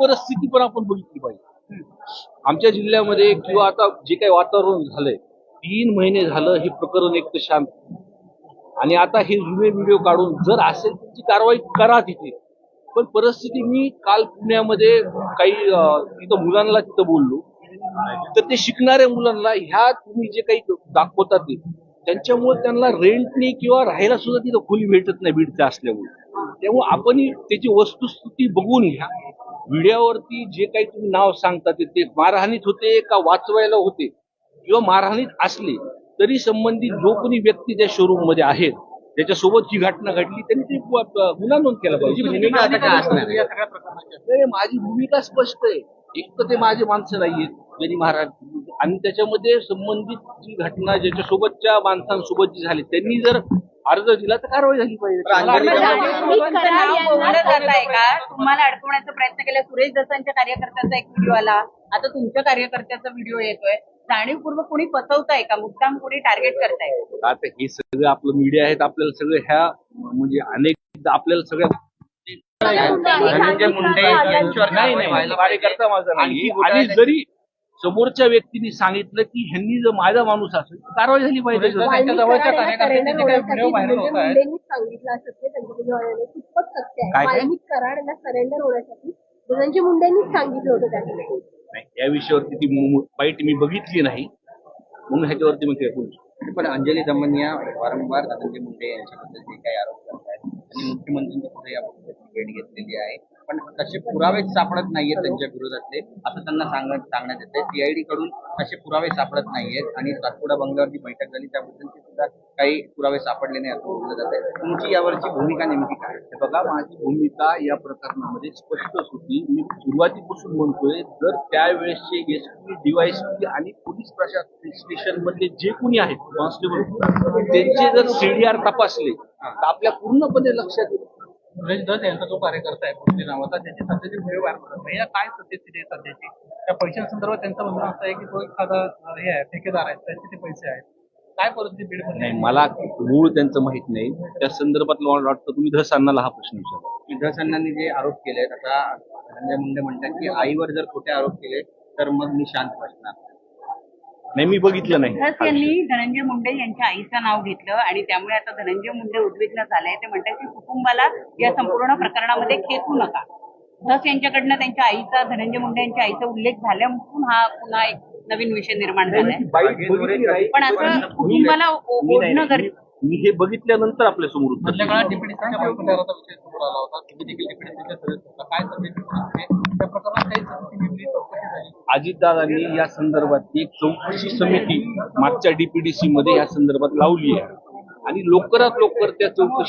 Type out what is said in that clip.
परिस्थिती पण आपण बघितली पाहिजे. आमच्या जिल्ह्यामध्ये किंवा आता जे काही वातावरण झालंय तीन महिने झालं हे प्रकरण एक तर शांत. आणि आता हे जुने व्हिडिओ काढून जर असेल त्याची कारवाई करा तिथे. पण परिस्थिती मी काल पुण्यामध्ये काही तिथं मुलांना तिथं बोललो. तर ते शिकणाऱ्या मुलांना ह्या तुम्ही जे काही दाखवतात ते त्यांच्यामुळे त्यांना रेंटने किंवा राहायला सुद्धा तिथं खोली भेटत नाही बीडच्या असल्यामुळे. त्यामुळे आपण त्याची वस्तुस्थिती बघून घ्या. मीडियावरती जे काही तुम्ही नाव सांगता ते- ते मारहाणीत होते का वाचवायला होते? किंवा मारहाणीत असले तरी संबंधित जो कोणी व्यक्ती त्या शोरूममध्ये आहेत त्याच्यासोबत ही घटना घडली त्यांनी ते गुन्हा नोंद केला पाहिजे? नाही, माझी भूमिका स्पष्ट आहे. एक तर ते माझे माणसं नाहीयेत ज्यांनी महाराज आणि त्याच्यामध्ये संबंधित जी घटना ज्याच्यासोबतच्या माणसांसोबत जी झाली त्यांनी जर अर्ज दिला तर कारवाई झाली पाहिजे. तुम्हाला अडकवण्याचा प्रयत्न केला सुरेश दसांच्या कार्यकर्त्याचा एक व्हिडिओ आला आता तुमच्या कार्यकर्त्याचा व्हिडिओ येतोय. जाणीवपूर्वक कोणी फसवताय का? मुद्दाम कोणी टार्गेट करताय? आता हे सगळं आपलं मीडिया आहेत आपल्याला सगळं ह्या म्हणजे अनेक आपल्याला सगळ्या धनंजय मुंडे यांच्यावर. कार्यकर्ता माझा आणि जरी समोरच्या व्यक्तीने सांगितलं की ह्यांनी जर माझा माणूस असेल तर कारवाई झाली पाहिजे. धनंजय मुंडेंनीच सांगितलं काय? होतं त्यासाठी नाही या विषयावरती ती बाईट मी बघितली नाही. म्हणून ह्याच्यावरती मी काही बोलू. पण अंजली दमनिया वारंवार धनंजय मुंडे यांच्याबद्दल जे काही आरोप करत आहेत आणि मुख्यमंत्र्यांच्या पुढे या बाबतीत भेट घेतलेली आहे. पण तसे पुरावेच सापडत नाहीयेत त्यांच्या विरोधातले असं त्यांना सांगण्यात सांगण्यात येते सीआयडी कडून तसे पुरावे सापडत नाहीयेत आणि सातपुडा बंगल्यावर जी बैठक झाली त्याबद्दलची सुद्धा काही पुरावे सापडले नाही असं बोललं जात आहे तुमची यावरची भूमिका नेमकी काय? हे बघा माझी भूमिका या प्रकरणामध्ये स्पष्टच होती. मी सुरुवातीपासून म्हणतोय जर त्यावेळेसचे एस पी डीवायसपी आणि पोलीस प्रशासन स्टेशन मधले जे कोणी आहेत कॉन्स्टेबल त्यांचे जर सीडीआर तपासले तर आपल्या पूर्णपणे लक्षात येईल. सुरेश दस यांचा जो कार्यकर्ता आहे कुठली नावाचा त्याची सध्याची व्हायरल होतात भैया काय सत्य आहे सध्याची? त्या पैशांसंदर्भात त्यांचं म्हणणं असं आहे की तो एखादा हे आहे ठेकेदार आहे त्याचे ते पैसे आहेत. काय परिस्थिती बीडमध्ये मला मूळ त्यांचं माहीत नाही. त्या संदर्भात मला वाटतं तुम्ही धस अण्णाला हा प्रश्न विचारा. विद्यास अण्णांनी जे आरोप केले आता धनंजय मुंडे म्हणतात की आईवर जर खोटे आरोप केले तर मग मी शांत बसणार. नाही मी बघितलं नाही. यांनी धनंजय मुंडे यांच्या आईचं नाव घेतलं आणि त्यामुळे आता धनंजय मुंडे उद्विग्न झालाय ते म्हणतात की कुटुंबाला या संपूर्ण प्रकरणामध्ये खेचू नका. धस यांच्याकडनं त्यांच्या आईचा धनंजय मुंडे यांच्या आईचा उल्लेख झाल्यापासून हा पुन्हा एक नवीन विषय निर्माण झालाय. पण असं कुटुंबाला ओढणं गरजेचं मी हे बघितल्यानंतर आपल्यासमोर मधल्या काळात डिप्युटीच्या भ्रष्टाचाराचा विषय समोर आला होता. तुम्ही देखील डिप्युटीच्या सदस्य होता काय? त्या प्रकरणात काही अजितदादांनी या संदर्भात एक चौकशी समिती मागच्या डीपीडीसी मध्ये या संदर्भात लावली आहे. आणि लवकरात लवकर त्या चौकशी